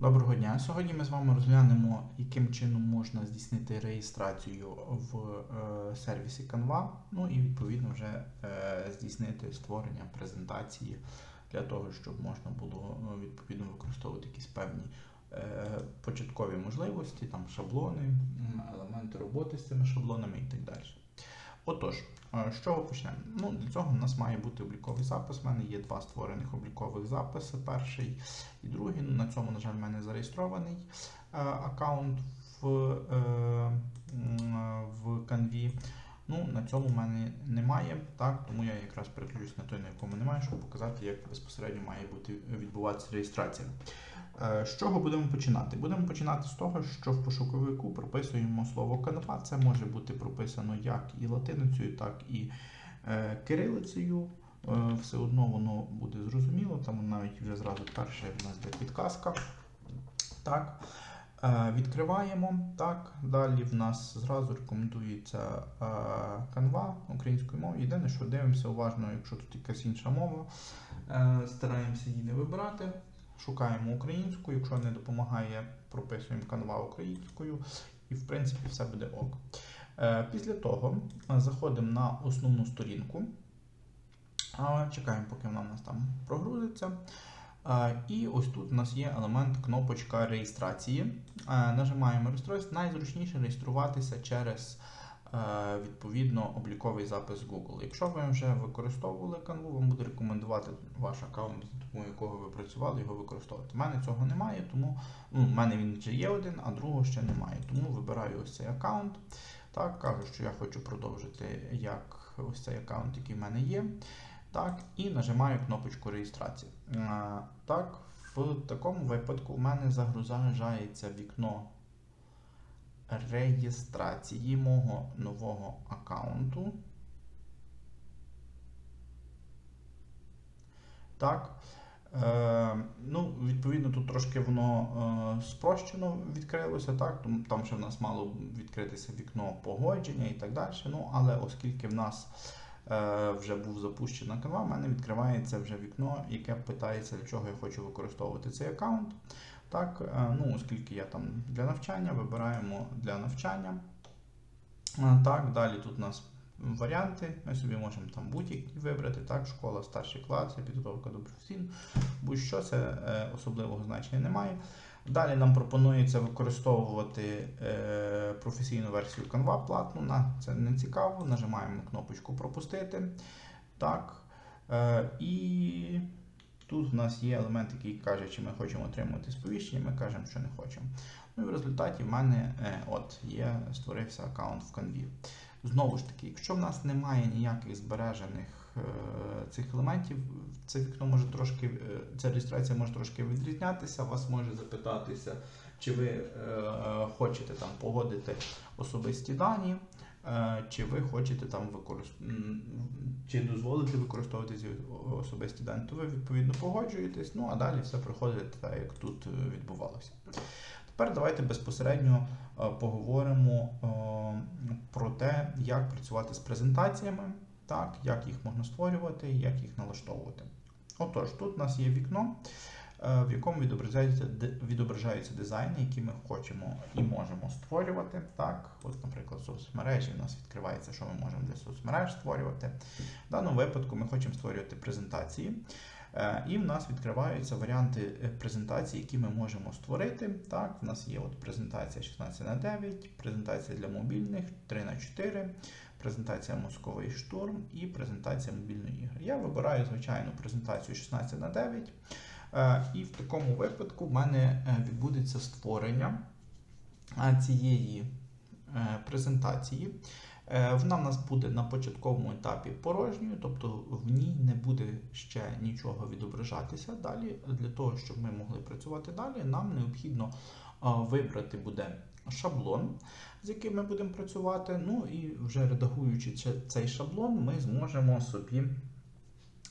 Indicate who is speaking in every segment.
Speaker 1: Доброго дня. Сьогодні ми з вами розглянемо, яким чином можна здійснити реєстрацію в е, сервісі Canva, ну і відповідно вже е, здійснити створення презентації для того, щоб можна було е, відповідно використовувати якісь певні е, початкові можливості, там шаблони, елементи роботи з цими шаблонами і так далі. Отож, е, з чого почнемо? Ну, для цього в нас має бути обліковий запис. У мене є два створених облікових записи. Перший і другий. Ну, на цьому, на жаль, в мене зареєстрований е, аккаунт в, е, в Canvі. Ну, на цьому в мене немає, так, тому я якраз переключусь на той, на якому немає, щоб показати, як безпосередньо має бути відбуватися реєстрація. Е, З чого будемо починати? Будемо починати з того, що в пошуковику прописуємо слово Canva. Це може бути прописано як і латиницею, так і е, кирилицею. Е, Все одно воно буде зрозуміло, там навіть вже зразу перше в нас де підказка. Так. Відкриваємо. Так. Далі в нас зразу рекомендується Canva українською мовою. Єдине, що дивимося уважно, якщо тут якась інша мова, стараємося її не вибирати. Шукаємо українську, якщо не допомагає, прописуємо Canva українською, і в принципі все буде ок. Е, Після того е, заходимо на основну сторінку. Чекаємо, поки вона у нас там прогрузиться. Е, І ось тут у нас є елемент кнопочка реєстрації. Нажимаємо реєструватися. Найзручніше реєструватися через відповідно обліковий запис Google. Якщо ви вже використовували Canva, вам буде рекомендувати ваш аккаунт, за допомогою якого ви працювали, його використовувати. У мене цього немає, тому ну, в мене він вже є один, а другого ще немає. Тому вибираю ось цей аккаунт. Так, кажу, що я хочу продовжити як ось цей аккаунт, який в мене є. Так, і нажимаю кнопочку реєстрації. Так, в такому випадку в мене загружається вікно реєстрації мого нового аккаунту. Так. Е, ну, Відповідно, тут трошки воно е, спрощено відкрилося, так? Тому там ще в нас мало відкритися вікно погодження і так далі. Ну, але оскільки в нас вже був запущена Canva, в мене відкривається вже вікно, яке питається, для чого я хочу використовувати цей аккаунт. Так, е, ну, оскільки я там для навчання, вибираємо для навчання. Е, Так, далі тут у нас варіанти. Ми собі можемо там будь-які вибрати, так, школа, старший клас, підготовка до професійного, будь-що, це е, особливого значення немає. Далі нам пропонується використовувати е, професійну версію Canva платну. На це не цікаво. Нажимаємо кнопочку Пропустити. Так. Е, і тут в нас є елемент, який каже, чи ми хочемо отримувати сповіщення, ми кажемо, що не хочемо. Ну і в результаті в мене е, от є, створився аккаунт в Canva. Знову ж таки, якщо в нас немає ніяких збережених цих елементів, це вікно може трошки, е, ця реєстрація може трошки відрізнятися, вас може запитатися, чи ви е, хочете там погодити особисті дані, е, чи ви хочете там використовувати, чи дозволити використовувати ці особисті дані, то ви відповідно погоджуєтесь, ну а далі все проходить так, як тут е, відбувалося. Тепер давайте безпосередньо е, поговоримо е, про те, як працювати з презентаціями, так, як їх можна створювати, як їх налаштовувати. Отож, тут у нас є вікно, е, в якому відображаються, відображаються дизайни, які ми хочемо і можемо створювати. Так, от, наприклад, соцмережі у нас відкривається, що ми можемо для соцмереж створювати. В даному випадку ми хочемо створювати презентації. Е, І в нас відкриваються варіанти е, презентації, які ми можемо створити. Так, в нас є от презентація 16 на 9, презентація для мобільних 3 на 4, презентація мозковий штурм і презентація мобільної ігри. Я вибираю звичайну презентацію 16 на 9. Е, І в такому випадку в мене е, відбудеться створення е, цієї презентації. Е, Вона в нас буде на початковому етапі порожньою, тобто в ній не буде ще нічого відображатися. Далі, для того, щоб ми могли працювати далі, нам необхідно е, вибрати буде шаблон, з яким ми будемо працювати. Ну і вже редагуючи цей шаблон, ми зможемо собі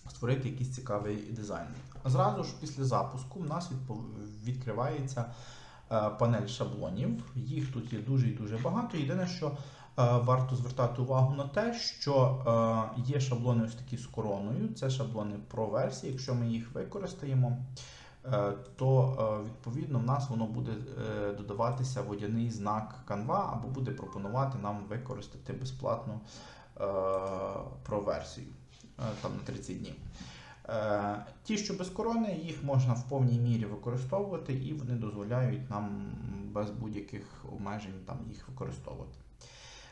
Speaker 1: створити якийсь цікавий дизайн. Зразу ж після запуску в нас відкривається е, панель шаблонів. Їх тут є дуже і дуже багато. Єдине, що варто звертати увагу на те, що е, є шаблони ось такі з короною. Це шаблони про версії. Якщо ми їх використаємо, е, то е, відповідно в нас воно буде е, додаватися водяний знак Canva або буде пропонувати нам використати безплатну е, про версію е, там на 30 днів. Е, Ті, що без корони, їх можна в повній мірі використовувати, і вони дозволяють нам без будь-яких обмежень там їх використовувати.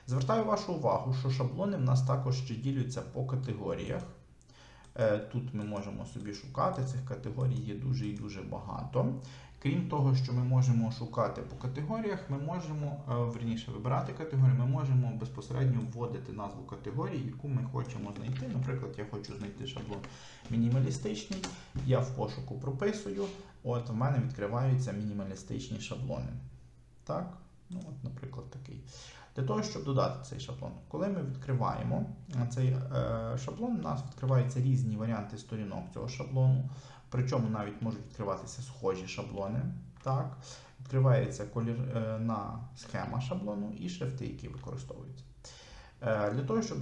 Speaker 1: Звертаю вашу увагу, що шаблони в нас також ще діляться по категоріях. Е, Тут ми можемо собі шукати, цих категорій є дуже і дуже багато. Крім того, що ми можемо шукати по категоріях, ми можемо, е, верніше, вибирати категорію, ми можемо безпосередньо вводити назву категорії, яку ми хочемо знайти. Наприклад, я хочу знайти шаблон мінімалістичний, я в пошуку прописую, от в мене відкриваються мінімалістичні шаблони. Так, ну от, наприклад, такий. Для того, щоб додати цей шаблон, коли ми відкриваємо цей е, шаблон, у нас відкриваються різні варіанти сторінок цього шаблону. Причому навіть можуть відкриватися схожі шаблони. Так? Відкривається колірна схема шаблону і шрифти, які використовуються. Е, Для того, щоб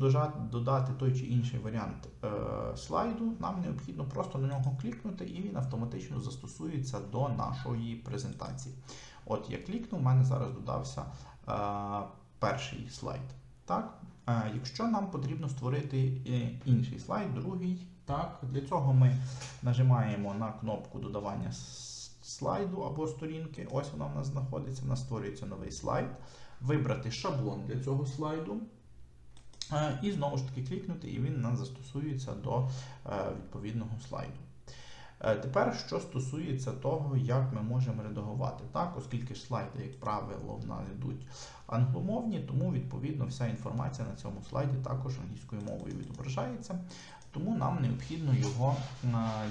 Speaker 1: додати той чи інший варіант е, слайду, нам необхідно просто на нього клікнути, і він автоматично застосується до нашої презентації. От я клікнув, у мене зараз додався е, перший слайд. Так? Е, Якщо нам потрібно створити е, інший слайд, другий, так, для цього ми нажимаємо на кнопку додавання слайду або сторінки. Ось вона в нас знаходиться, в нас створюється новий слайд. Вибрати шаблон для цього слайду. Е, І знову ж таки клікнути, і він у нас застосується до відповідного слайду. Е, Тепер, що стосується того, як ми можемо редагувати, так, оскільки ж слайди, як правило, в нас йдуть англомовні, тому відповідно вся інформація на цьому слайді також англійською мовою відображається. Тому нам необхідно його е,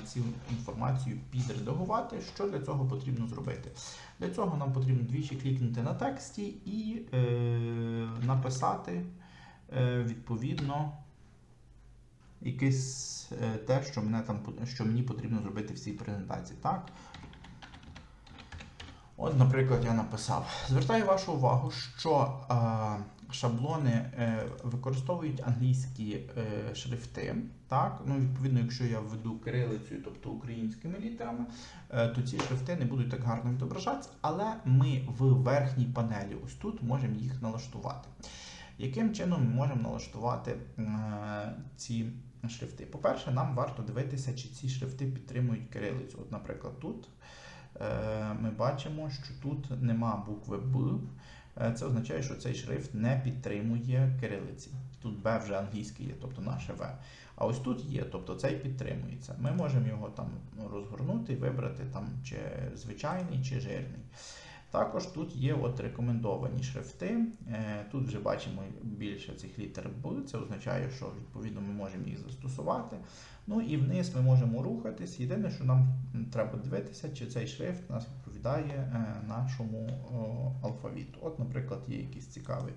Speaker 1: цю інформацію підредагувати. Що для цього потрібно зробити? Для цього нам потрібно двічі клікнути на тексті і е, написати е, відповідно якесь е, те, що, мене там, що мені потрібно зробити в цій презентації. Так? От, наприклад, я написав. Звертаю вашу увагу, що е, шаблони е, використовують англійські е, шрифти. Так? Ну, відповідно, якщо я введу кирилицею, тобто українськими літерами, е, то ці шрифти не будуть так гарно відображатися, але ми в верхній панелі ось тут можемо їх налаштувати. Яким чином ми можемо налаштувати е, ці шрифти? По-перше, нам варто дивитися, чи ці шрифти підтримують кирилицю. От, наприклад, тут е, ми бачимо, що тут нема букви Б. Е, Це означає, що цей шрифт не підтримує кирилиці. Тут Б вже англійський є, тобто наше В. А ось тут є, тобто цей підтримується. Ми можемо його там розгорнути і вибрати там чи звичайний, чи жирний. Також тут є от рекомендовані шрифти. Е, Тут вже бачимо більше цих літер Б. Це означає, що відповідно ми можемо їх застосувати. Ну і вниз ми можемо рухатись. Єдине, що нам треба дивитися, чи цей шрифт нас відповідає е, нашому алфавіту. От, наприклад, є якийсь цікавий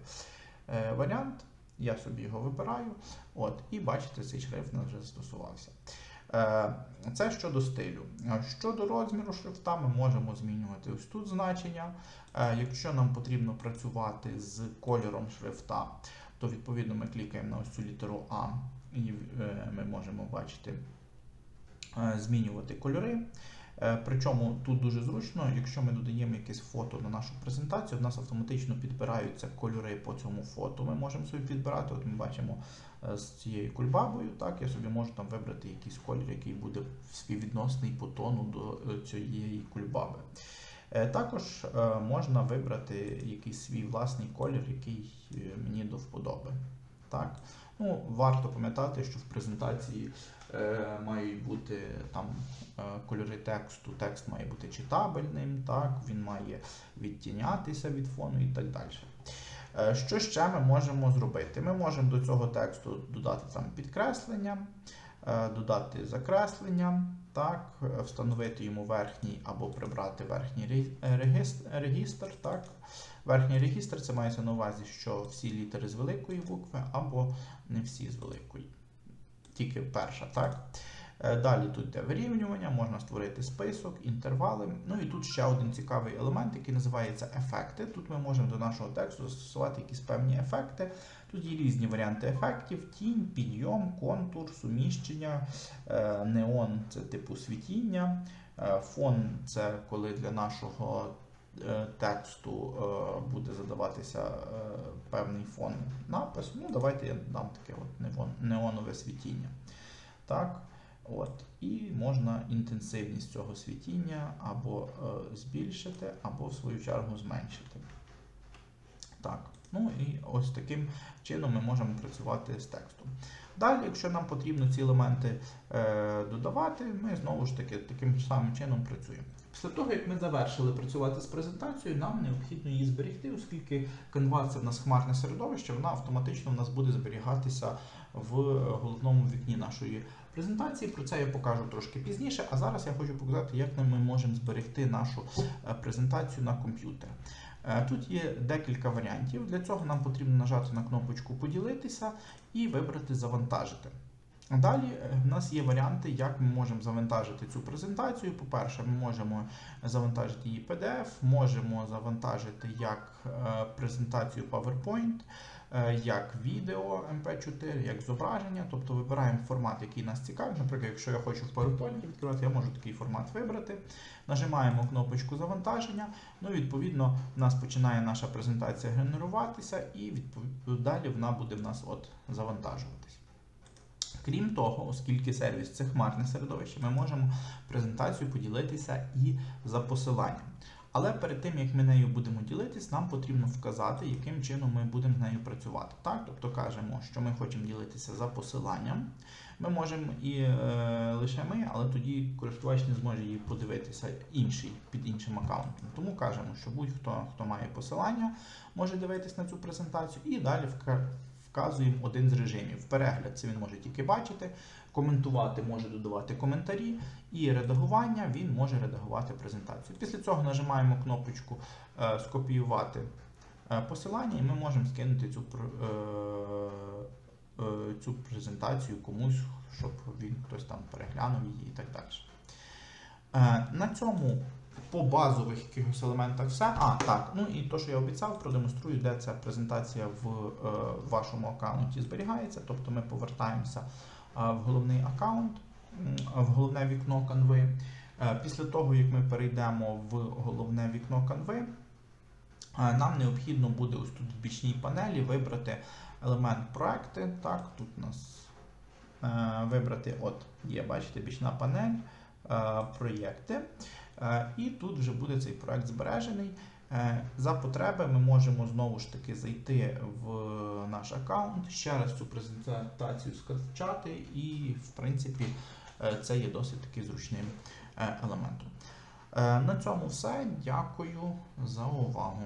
Speaker 1: е, варіант. Я собі його вибираю. От, і бачите, цей шрифт у нас вже застосувався. Е, Це щодо стилю. Е, Щодо розміру шрифта, ми можемо змінювати ось тут значення. Е, Якщо нам потрібно працювати з кольором шрифта, то відповідно ми клікаємо на ось цю літеру А, і ми можемо бачити, змінювати кольори. Причому тут дуже зручно, якщо ми додаємо якесь фото на нашу презентацію, в нас автоматично підбираються кольори по цьому фото. Ми можемо собі підбирати. От ми бачимо з цією кульбабою. Так, я собі можу там вибрати якийсь колір, який буде співвідносний по тону до е, цієї кульбаби. Е, Також е, можна вибрати якийсь свій власний колір, який е, мені до вподоби. Так? Ну, варто пам'ятати, що в презентації е, мають бути там е, кольори тексту, текст має бути читабельним, так, він має відтінятися від фону і так далі. Е, Що ще ми можемо зробити? Ми можемо до цього тексту додати там підкреслення, е, додати закреслення, так, е, встановити йому верхній або прибрати верхній регістр, регістр. Так. Верхній регістр це мається на увазі, що всі літери з великої букви або не всі з великої. Тільки перша, так? Е, Далі тут йде вирівнювання, можна створити список, інтервали. Ну і тут ще один цікавий елемент, який називається ефекти. Тут ми можемо до нашого тексту застосувати якісь певні ефекти. Тут є різні варіанти ефектів: тінь, підйом, контур, суміщення, е, неон це типу світіння. Е, Фон це коли для нашого тексту буде задаватися певний фон напис. Ну, давайте я дам таке от неон- неонове світіння. Так. От. І можна інтенсивність цього світіння або е, збільшити, або в свою чергу зменшити. Так. Ну і ось таким чином ми можемо працювати з текстом. Далі, якщо нам потрібно ці елементи е, додавати, ми знову ж таки таким самим чином працюємо. Після того, як ми завершили працювати з презентацією, нам необхідно її зберегти, оскільки Canva це в нас хмарне середовище, вона автоматично в нас буде зберігатися в головному вікні нашої презентації. Про це я покажу трошки пізніше. А зараз я хочу показати, як ми можемо зберегти нашу е, презентацію на комп'ютер. Е, Тут є декілька варіантів. Для цього нам потрібно нажати на кнопочку Поділитися і вибрати Завантажити. Далі е, в нас є варіанти, як ми можемо завантажити цю презентацію. По-перше, ми можемо завантажити її PDF, можемо завантажити як е, презентацію PowerPoint, е, як відео MP4, як зображення. Тобто вибираємо формат, який нас цікавить. Наприклад, якщо я хочу в PowerPoint відкривати, я можу такий формат вибрати. Нажимаємо кнопочку завантаження. Ну, відповідно, в нас починає наша презентація генеруватися, і відпов- далі вона буде в нас от завантажуватись. Крім того, оскільки сервіс це хмарне середовище, ми можемо презентацію поділитися і за посиланням. Але перед тим, як ми нею будемо ділитись, нам потрібно вказати, яким чином ми будемо з нею працювати. Так? Тобто кажемо, що ми хочемо ділитися за посиланням. Ми можемо і е, лише ми, але тоді користувач не зможе її подивитися інший під іншим аккаунтом. Тому кажемо, що будь-хто, хто має посилання, може дивитись на цю презентацію, і далі вка- вказуємо один з режимів. Перегляд це він може тільки бачити, коментувати може додавати коментарі, і редагування він може редагувати презентацію. Після цього нажимаємо кнопочку е, Скопіювати е, посилання, і ми можемо скинути цю, е, цю презентацію комусь, щоб він хтось там переглянув її і так далі. На цьому по базових якихось елементах все. А, так, ну і то, що я обіцяв, продемонструю, де ця презентація в е, вашому аккаунті зберігається. Тобто ми повертаємося е, в головний аккаунт, в головне вікно Canva. Е, Після того, як ми перейдемо в головне вікно Canva, е, нам необхідно буде ось тут в бічній панелі вибрати елемент проекти. Так, тут у нас вибрати, от є, бачите, бічна панель, проєкти. Е, І тут вже буде цей проект збережений. Е, За потреби ми можемо знову ж таки зайти в наш аккаунт, ще раз цю презентацію скачати, і, в принципі, е, це є досить таки зручним елементом. На цьому все. Дякую за увагу.